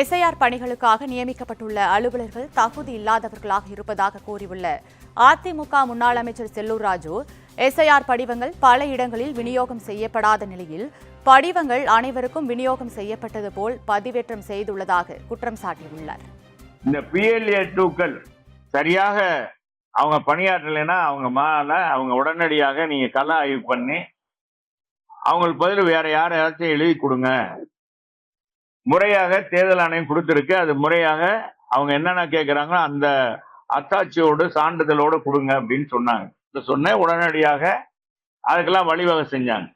SIR பணிகளுக்காக நியமிக்கப்பட்டுள்ள அலுவலர்கள் தகுதி இல்லாதவர்களாக இருப்பதாக கூறியுள்ள அதிமுக முன்னாள் அமைச்சர் செல்லூர் ராஜு எஸ்ஐஆர் படிவங்கள் பல இடங்களில் விநியோகம் செய்யப்படாத நிலையில் படிவங்கள் அனைவருக்கும் விநியோகம் செய்யப்பட்டது போல் பதிவேற்றம் செய்துள்ளதாக குற்றம் சாட்டியுள்ளார். இந்த பிஎல்ஏ டூக்கள் சரியாக அவங்க பணியாற்றலைன்னா அவங்க மேல அவங்க உடனடியாக நீங்க கள ஆய்வு பண்ணி அவங்களுக்கு பதில் வேற யாரையாச்சும் எழுதி கொடுங்க. முறையாக தேர்தல் ஆணையம் கொடுத்துருக்கு. அது முறையாக அவங்க என்னென்ன கேட்குறாங்களோ அந்த அத்தாட்சியோடு சான்றிதழோடு கொடுங்க அப்படின்னு சொன்னாங்க. இதை சொன்ன உடனடியாக அதுக்கெல்லாம் வழிவகை செஞ்சாங்க.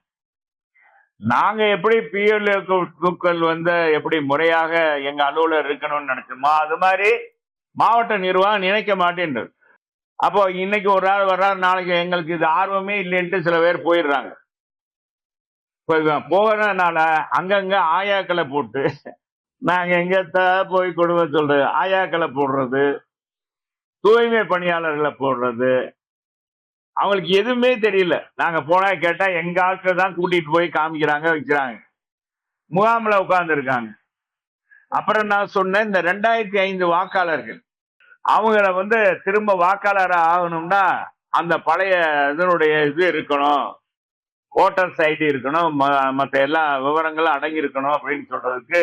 நாங்க எப்படி பிஎல்ஏக்கள் வந்து எப்படி முறையாக எங்க அலுவலர் இருக்கணும்னு நினைச்சோமோ அது மாதிரி மாவட்ட நிர்வாகம் நினைக்க மாட்டேன்றது. அப்போ இன்னைக்கு ஒரு ஆள் வர்றாரு நாளைக்கு எங்களுக்கு இது ஆர்வமே இல்லைன்ட்டு சில பேர் போயிடுறாங்க. இப்போ இவன் போகிறதுனால அங்கங்கே ஆயாக்களை போட்டு நாங்கள் எங்கத்த போய் கொடுமை சொல்றது? ஆயாக்களை போடுறது தூய்மை பணியாளர்களை போடுறது. அவங்களுக்கு எதுவுமே தெரியல. நாங்கள் போனால் கேட்டால் எங்கள் ஆட்களை தான் கூட்டிகிட்டு போய் காமிக்கிறாங்க வைக்கிறாங்க. முகாமில் உட்காந்துருக்காங்க அப்புறம் நான் சொன்னேன் இந்த ரெண்டாயிரத்தி ஐந்து வாக்காளர்கள் அவங்கள வந்து திரும்ப வாக்காளராக ஆகணும்னா அந்த பழைய இதனுடைய இது இருக்கணும். ஓட்டர்ஸ் ஐடி இருக்கணும் மற்ற எல்லா விவரங்களும் அடங்கி இருக்கணும் அப்படின்னு சொல்றதுக்கு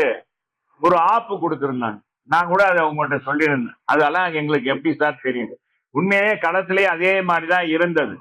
ஒரு ஆப்பு கொடுத்துருந்தாங்க. நான் கூட அதை உங்கள்கிட்ட சொல்லியிருந்தேன். அதெல்லாம் எங்களுக்கு எப்படி சார் தெரியும்? உண்மையிலே களத்திலே அதே மாதிரி தான் இருந்தது.